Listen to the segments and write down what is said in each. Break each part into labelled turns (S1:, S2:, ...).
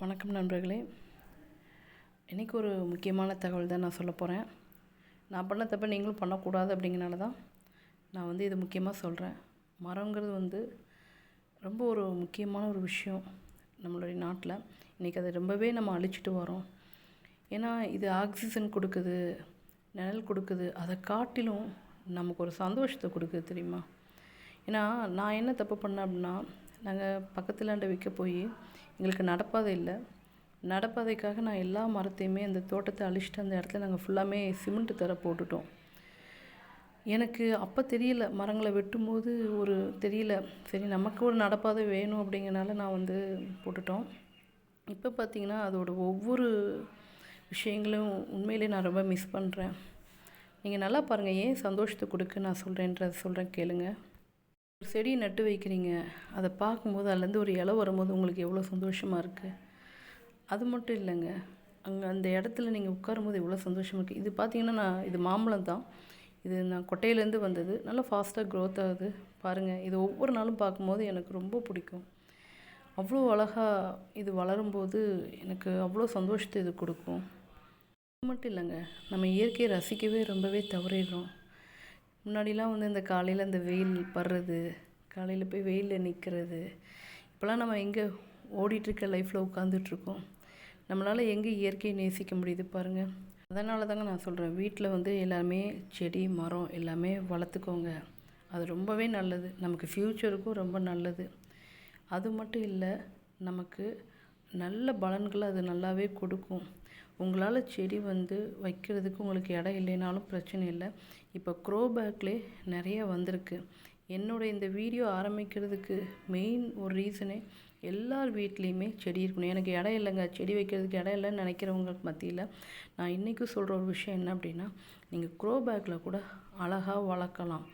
S1: வணக்கம் நண்பர்களே. இன்றைக்கி ஒரு முக்கியமான தகவல் தான் நான் சொல்ல போகிறேன் நான் பண்ண தப்பை நீங்களும் பண்ணக்கூடாது அப்படிங்கிறனால தான் நான் வந்து இது முக்கியமாக சொல்கிறேன் மரங்கிறது வந்து ரொம்ப ஒரு முக்கியமான ஒரு விஷயம் நம்மளுடைய நாட்டில். இன்றைக்கி அதை ரொம்பவே நம்ம அழிச்சிட்டு வரோம். ஏன்னா இது ஆக்சிஜன் கொடுக்குது நிழல் கொடுக்குது அதை காட்டிலும் நமக்கு ஒரு சந்தோஷத்தை கொடுக்குது தெரியுமா? ஏன்னா நான் என்ன தப்பு பண்ணேன் அப்படின்னா நாங்கள் பக்கத்துலாண்ட விற்க போய் எங்களுக்கு நடப்பாதை இல்லை. நடப்பாதைக்காக நான் எல்லா மரத்தையுமே அந்த தோட்டத்தை அழிச்சிட்டு அந்த இடத்துல நாங்கள் ஃபுல்லாமே சிமெண்ட்டு தர போட்டுட்டோம். எனக்கு அப்போ தெரியல மரங்களை வெட்டும்போது ஒரு தெரியல சரி நமக்கு ஒரு நடப்பாதை வேணும் அப்படிங்கிறனால நான் வந்து போட்டுட்டோம். இப்போ பார்த்திங்கன்னா அதோட ஒவ்வொரு விஷயங்களும் உண்மையிலே நான் ரொம்ப மிஸ் பண்ணுறேன் நீங்கள் நல்லா பாருங்கள் ஏன் சந்தோஷத்தை கொடுக்க நான் சொல்கிறேன்றதை சொல்கிறேன் கேளுங்கள் செடி நட்டு வைக்கிறீங்க அதை பார்க்கும்போது அதுலேருந்து ஒரு இலை வரும்போது உங்களுக்கு எவ்வளோ சந்தோஷமாக இருக்குது அது மட்டும் இல்லைங்க. அங்கே அந்த இடத்துல நீங்கள் உட்காரும்போது எவ்வளோ சந்தோஷமாக இருக்குது இது பார்த்தீங்கன்னா நான் இது மாம்பழம் தான். இது நான் கொட்டையிலேருந்து வந்தது. நல்லா ஃபாஸ்ட்டாக க்ரோத் ஆகுது. பாருங்கள் இது ஒவ்வொரு நாளும் பார்க்கும்போது எனக்கு ரொம்ப பிடிக்கும். அவ்வளோ அழகாக இது வளரும்போது எனக்கு அவ்வளோ சந்தோஷத்தை இது கொடுக்கும். அது மட்டும் இல்லைங்க நம்ம இயற்கையை ரசிக்கவே ரொம்பவே தவறிடுறோம். முன்னாடிலாம் வந்து இந்த காலையில் இந்த வெயில் படுறது காலையில் போய் வெயிலில் நிற்கிறது இப்போலாம் நம்ம எங்கே ஓடிட்டுருக்க லைஃப்பில் உட்காந்துட்ருக்கோம் நம்மளால் எங்கே இயற்கையை நேசிக்க முடியுது பாருங்கள் அதனால தாங்க நான் சொல்கிறேன் வீட்டில் வந்து எல்லாமே செடி மரம் எல்லாமே வளர்த்துக்கோங்க. அது ரொம்பவே நல்லது. நமக்கு ஃப்யூச்சருக்கும் ரொம்ப நல்லது. அது மட்டும் இல்லை நமக்கு நல்ல பலன்களை அது நல்லாவே கொடுக்கும். உங்களால் செடி வந்து வைக்கிறதுக்கு உங்களுக்கு இடம் இல்லைனாலும் பிரச்சனை இல்லை. இப்போ க்ரோ பேக்லேயே நிறைய வந்திருக்கு. என்னோடய இந்த வீடியோ ஆரம்பிக்கிறதுக்கு மெயின் ஒரு ரீசனே எல்லார் வீட்லேயுமே செடி இருக்கணும். எனக்கு இடம் இல்லைங்க. செடி வைக்கிறதுக்கு இடம் இல்லைன்னு நினைக்கிறவங்களுக்கு மத்தியில் நான் இன்றைக்கும் சொல்கிற ஒரு விஷயம் என்ன அப்படின்னா நீங்கள் க்ரோ பேக்கில் கூட அழகாக வளர்க்கலாம்.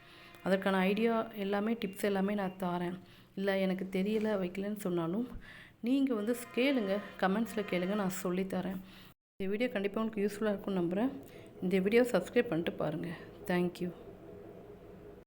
S1: அதற்கான ஐடியா எல்லாமே டிப்ஸ் எல்லாமே நான் தரேன் இல்லை எனக்கு தெரியல வைக்கலன்னு சொன்னாலும் நீங்கள் வந்து கேளுங்க. கமெண்ட்ஸில் கேளுங்க. நான் சொல்லித்தரேன் இந்த வீடியோ கண்டிப்பாக உங்களுக்கு யூஸ்ஃபுல்லாக இருக்கும்னு நம்புகிறேன் இந்த வீடியோ சப்ஸ்கிரைப் பண்ணிட்டு பாருங்கள் தேங்க்யூ